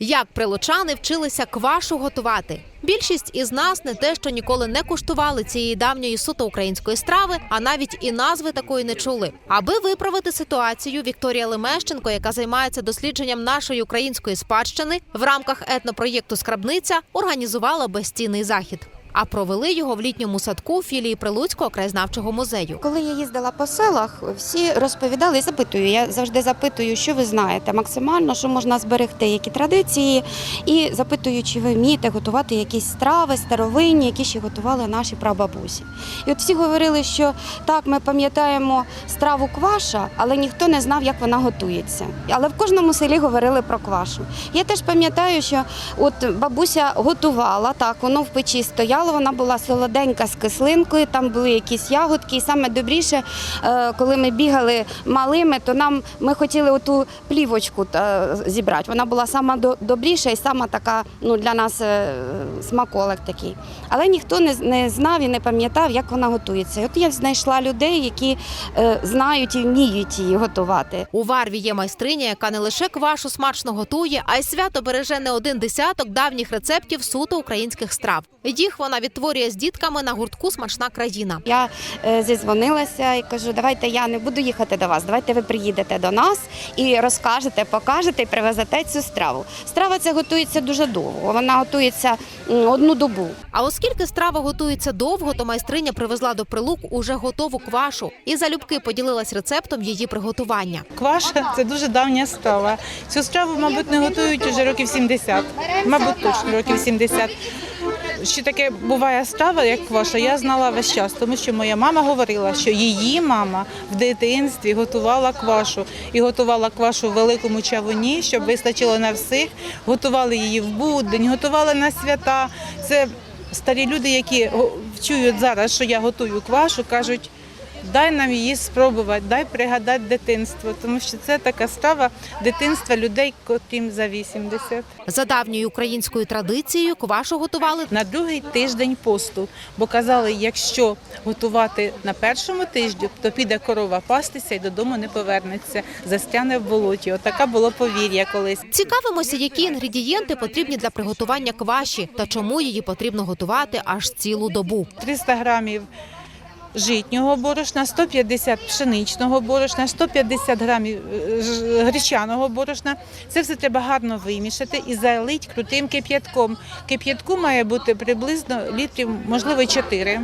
Як прилучани вчилися квашу готувати? Більшість із нас не те, що ніколи не куштували цієї давньої суто української страви, а навіть і назви такої не чули. Аби виправити ситуацію, Вікторія Лемещенко, яка займається дослідженням нашої української спадщини, в рамках етнопроєкту Скрабниця організувала безцінний захід. А провели його в літньому садку філії Прилуцького краєзнавчого музею. Коли я їздила по селах, всі розповідали запитую. Я завжди запитую, що ви знаєте максимально, що можна зберегти, які традиції, і запитую, чи ви вмієте готувати якісь страви старовинні, які ще готували наші прабабусі. І от всі говорили, що так, ми пам'ятаємо страву кваша, але ніхто не знав, як вона готується. Але в кожному селі говорили про квашу. Я теж пам'ятаю, що от бабуся готувала так, воно в печі стояло, вона була солоденька з кислинкою, там були якісь ягодки. І саме добріше, е, коли ми бігали малими, то нам ми хотіли оту плівочку е, зібрати. Вона була сама добріша і сама така ну, для нас е, смаколик такий. Але ніхто не, знав і не пам'ятав, як вона готується. От я знайшла людей, які знають і вміють її готувати. У Варві є майстриня, яка не лише квашу смачно готує, а й свято береже не один десяток давніх рецептів суто українських страв. Їх вона відтворює з дітками на гуртку Смачна країна. Я е, зізвонилася і кажу, давайте я не буду їхати до вас, давайте ви приїдете до нас і розкажете, покажете і привезете цю страву. Страва ця готується дуже довго. Вона готується одну добу. А оскільки страва готується довго, то майстриня привезла до прилук уже готову квашу і залюбки поділилась рецептом її приготування. Кваша це дуже давня страва. Цю страву, мабуть, не готують уже років 70. Мабуть, точно років 70. Що таке буває страва, як кваша, я знала весь час, тому що моя мама говорила, що її мама в дитинстві готувала квашу і готувала квашу в великому чавуні, щоб вистачило на всіх. Готували її в будень, готували на свята. Це старі люди, які чують зараз, що я готую квашу, кажуть. Дай нам її спробувати, дай пригадати дитинство, тому що це така страва дитинства людей, котрім за 80. За давньою українською традицією квашу готували На другий тиждень посту, бо казали, якщо готувати на першому тижні, то піде корова пастися і додому не повернеться, застяне в болоті. Отака було повір'я колись. Цікавимося, які інгредієнти потрібні для приготування кваші та чому її потрібно готувати аж цілу добу. 300 грамів житнього борошна, 150 пшеничного борошна, 150 грамів е, гречаного борошна. Це все треба гарно вимішати і залить крутим кип'ятком. Кип'ятку має бути приблизно літрів, можливо, 4.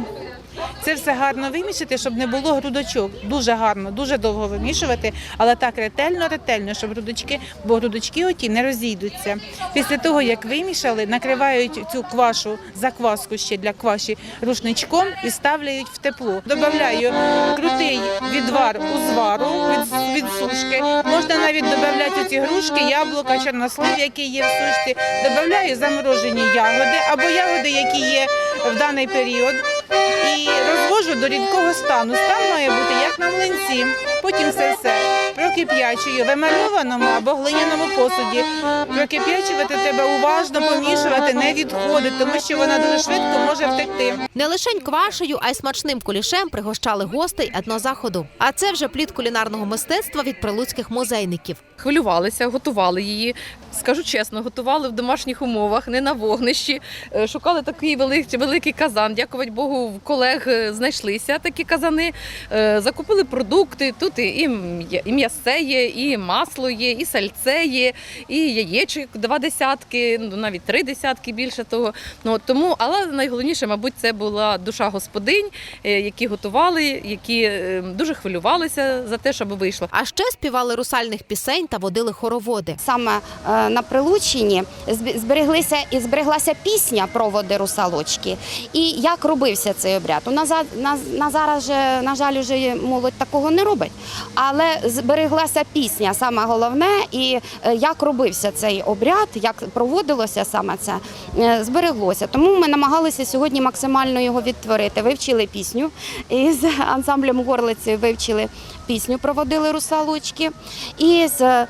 Це все гарно вимішати, щоб не було грудочок. Дуже гарно, дуже довго вимішувати, але так ретельно, ретельно, щоб грудочки, бо грудочки оті не розійдуться. Після того, як вимішали, накривають цю квашу, закваску ще для кваші рушничком і ставляють в тепло. Добавляю крутий відвар узвару від, від сушки. Можна навіть додати ці грушки, яблука, чорнослив, який є в сушці. Добавляю заморожені ягоди або ягоди, які є в даний період. І розвожу до рідкого стану. Стан має бути як на млинці. Потім це все прокип'ячую в емальованому або глиняному посуді. Прокип'ячувати треба уважно помішувати, не відходить, тому що вона дуже швидко може втекти. Не лишень квашею, а й смачним кулішем пригощали гостей етнозаходу. А це вже плід кулінарного мистецтва від прилуцьких музейників. хвилювалися, готували її. Скажу чесно, готували в домашніх умовах, не на вогнищі. Е, Шукали такий великий, великий казан. Дякувати Богу, в колег е, знайшлися такі казани. Е, Закупили продукти. Тут і м'я- і м'ясе є, і масло є, і сальце є, і яєчок два десятки, ну навіть три десятки більше того. Ну тому, але найголовніше, мабуть, це була душа господинь, е, які готували, які дуже хвилювалися за те, щоб вийшло. А ще співали русальних пісень та водили хороводи. Саме на Прилуччині зб- збереглися і збереглася пісня про води русалочки. І як робився цей обряд? У нас, на, на зараз же, на жаль, уже молодь такого не робить. Але збереглася пісня, саме головне, і е, як робився цей обряд, як проводилося саме це, е, збереглося. Тому ми намагалися сьогодні максимально його відтворити. Вивчили пісню і з ансамблем горлиці вивчили пісню, проводили русалочки. І з е,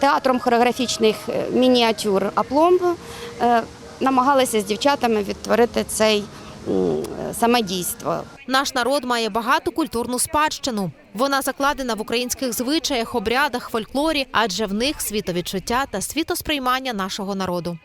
театром хореографічних мініатюр Апломб намагалися з дівчатами відтворити цей саме дійство. Наш народ має багату культурну спадщину. Вона закладена в українських звичаях, обрядах, фольклорі, адже в них світовідчуття та світосприймання нашого народу.